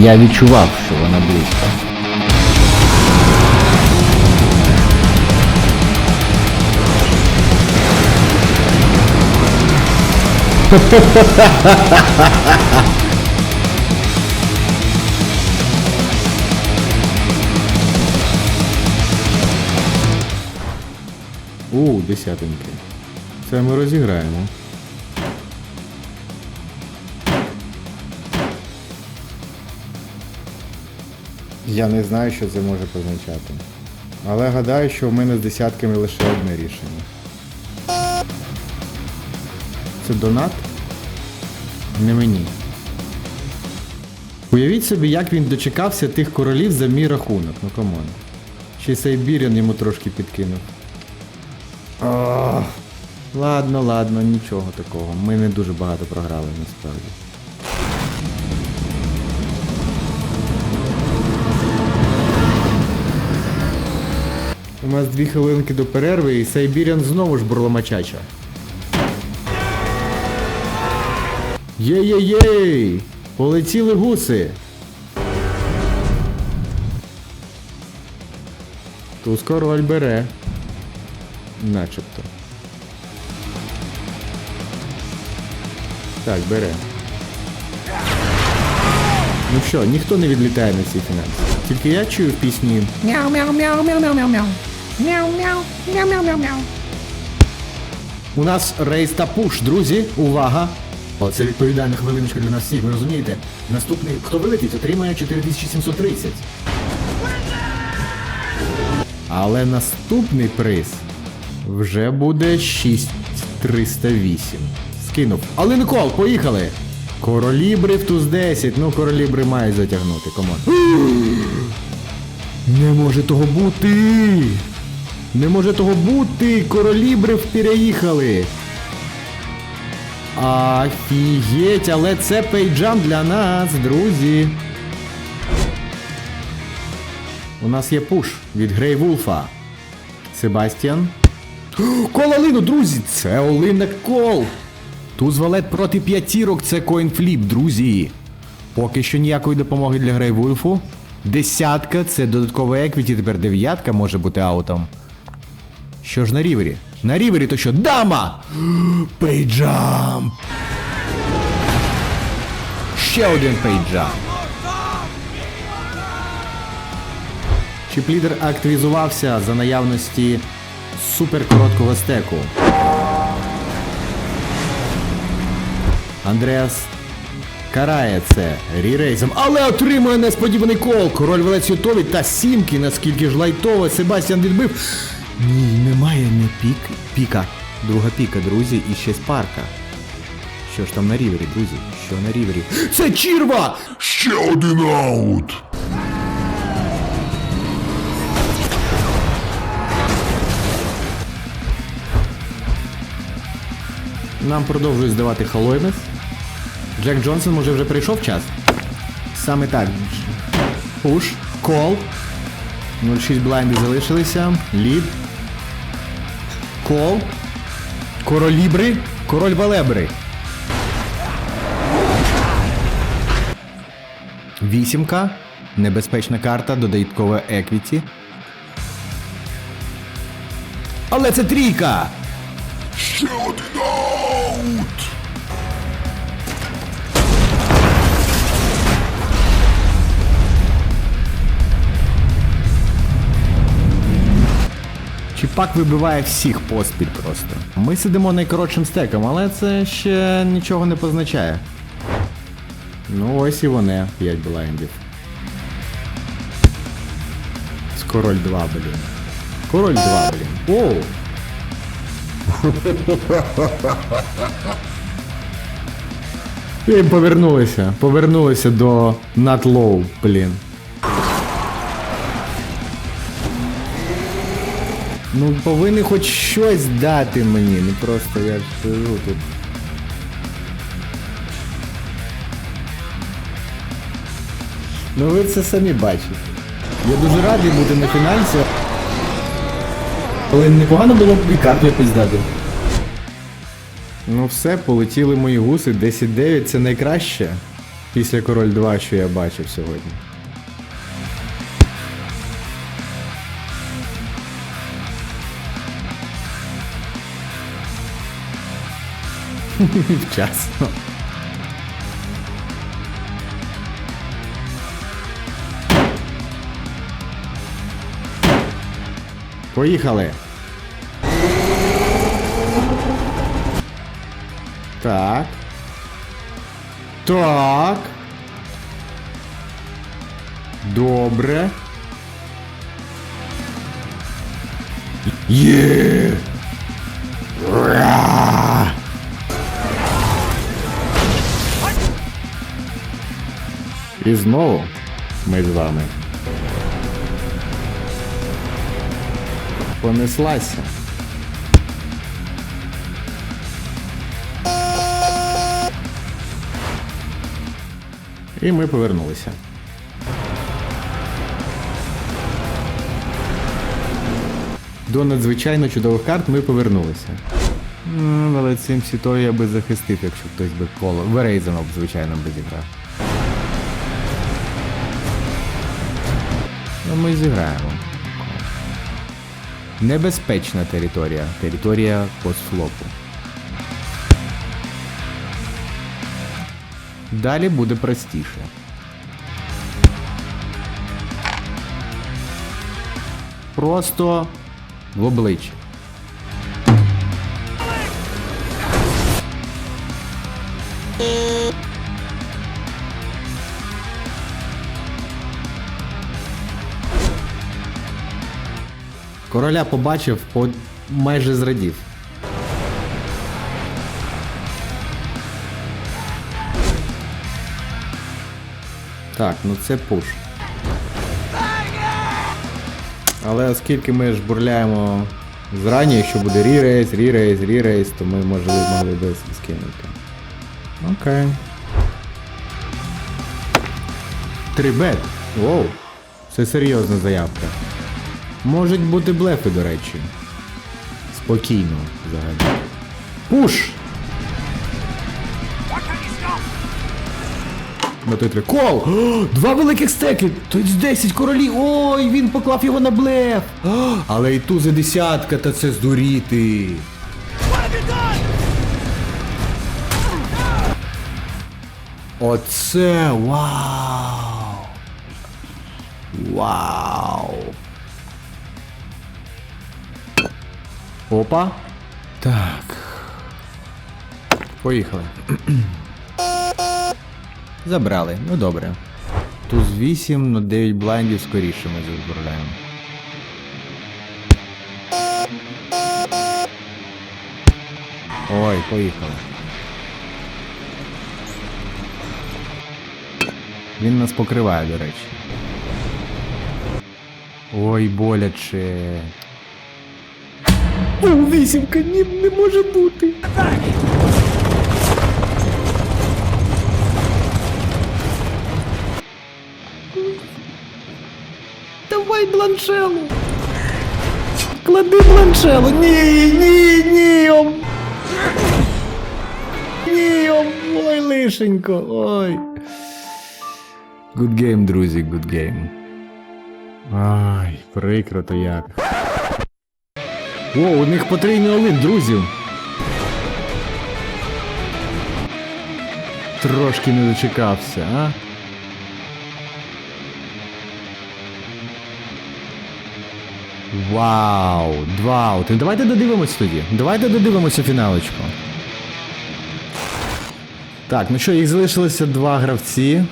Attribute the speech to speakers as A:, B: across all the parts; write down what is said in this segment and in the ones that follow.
A: Я відчував, що вона близько. У, десятинки. Це ми розіграємо. Я не знаю, що це може позначати. Але гадаю, що в мене з десятками лише одне рішення. Це донат? Не мені. Уявіть собі, як він дочекався тих королів за мій рахунок. Ну камон. Ще й Сайбіріан йому трошки підкинув. Ах, Ладно, ладно, нічого такого. Ми не дуже багато програли насправді. Нас дві хвилинки до перерви і Сайбіріан знову ж бурламачача. Єй-єй-єй! Полетіли гуси! Туз король бере. Начебто. Так, бере. Ну що, ніхто не відлітає на цій фінансі. Тільки я чую пісні.
B: Мяу, мяу, мяу, мяу, мяу, мяу, мяу.
A: У нас рейс та пуш, друзі. Увага! О, це відповідальна хвилиночка для нас всіх, ви розумієте? Наступний, хто вилетить, отримає 4730. Але наступний приз вже буде 6308. Скинув. Але Никол, поїхали! Королібри в туз 10. Ну, королібри мають затягнути, комон. Не може того бути! Не може того бути! Королібри переїхали! Офігеть, але це пейджам для нас, друзі. У нас є пуш від Грей Вулфа. Себастьян. Кол Алину, друзі! Це Олина Кол! Туз валет проти п'ятірок це коінфліп, друзі. Поки що ніякої допомоги для Грей Вулфу. Десятка це додаткове еквіті, тепер дев'ятка може бути аутом. Що ж на рівері? На рівері то що? Дама! Пейджам! Ще один пейджам. Чіплідер активізувався за наявності суперкороткого стеку. Андреас карає це рірейзом, але отримує несподіваний кол. Король Велець готовий та сімки, наскільки ж лайтово Себастьян відбив. Ні, немає не пік. Піка. Друга піка, друзі, і ще спарка. Що ж там на рівері, друзі? Що на рівері? Це Чірва!
C: Ще один аут.
A: Нам продовжують здавати Халоймес. Джек Джонсон може вже прийшов час. Саме так. Пуш, кол. 0,6 блайнди залишилися. Лід. Кол. Королібри. Король Валебри. Вісімка. Небезпечна карта, додаткове еквіті. Але це трійка!
C: Ще один аут.
A: Чіпак вибиває всіх поспіль просто. Ми сидимо найкоротшим стеком, але це ще нічого не позначає. Ну ось і вони, 5 блайндів. З король 2, блін. Король 2, блін. Оу! І повернулися. Повернулися до Not блін. Ну, повинні хоч щось дати мені, не просто я ж сижу тут. Ну ви це самі бачите. Я дуже радий бути на фінансі.
D: Але непогано було б і карту якось дати.
A: Ну все, полетіли мої гуси, 10-9 це найкраще. Після король 2, що я бачив сьогодні. Вчасно. Поїхали. Так. Так. Добре. Є. Ура! І знову ми з вами. Понеслася. І ми повернулися. До надзвичайно чудових карт ми повернулися. Але цим всі я би захистив, якщо хтось би коло. Верейзенов, звичайно, би зіграв. Ну, ми зіграємо. Небезпечна територія. Територія постфлопу. Далі буде простіше. Просто в обличчя. Короля побачив, по... майже зрадів. Так, ну це пуш. Але оскільки ми ж бурляємо зрані, якщо буде рірейс, рірейс, рірейс, то ми можливо могли би скинути. Окей. Трибет. Воу. Це серйозна заявка. Можуть бути блефи, до речі. Спокійно взагалі. Пуш! На той три. Кол! Два великих стеки! Тут 10 королів! Ой, він поклав його на блеф! Але і тузи десятка, та це здуріти. Оце вау! Вау! Опа. Так. Поїхали. Забрали. Ну добре. Туз 8, ну 9 блайндів скоріше ми забираємо. Ой, поїхали. Він нас покриває, до речі. Ой, боляче. О, вісімка, ні, не може бути. Давай бланшелу. Клади бланшелу. Ні, ні, ні. ом. Ні, ом. Ой, лишенько. Ой. Good game, друзі, good game. Ай, прикро то як. О, у них потрійний олин, друзів. Трошки не дочекався, а? Вау! Вау! Ти давайте додивимось тоді. Давайте додивимося фіналочку. Так, ну що, їх залишилося два гравці.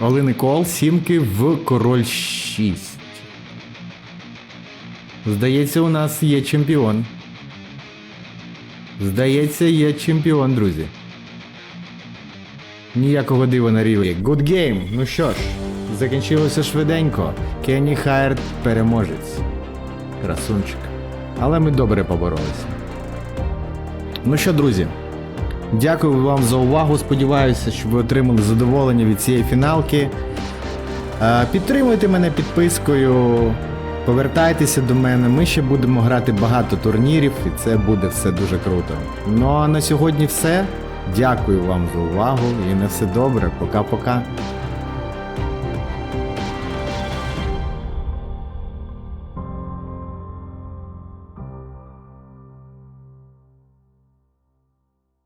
A: Олини Кол, сімки в король 6. Здається, у нас є чемпіон. Здається, є чемпіон, друзі. Ніякого дива на рівні. Good game. Ну що ж, закінчилося швиденько. Кенні Хайрд переможець. Красунчик. Але ми добре поборолися. Ну що, друзі, дякую вам за увагу. Сподіваюся, що ви отримали задоволення від цієї фіналки. Е, Підтримуйте мене підпискою, Повертайтеся до мене, ми ще будемо грати багато турнірів, і це буде все дуже круто. Ну а на сьогодні все. Дякую вам за увагу і на все добре. Пока-пока.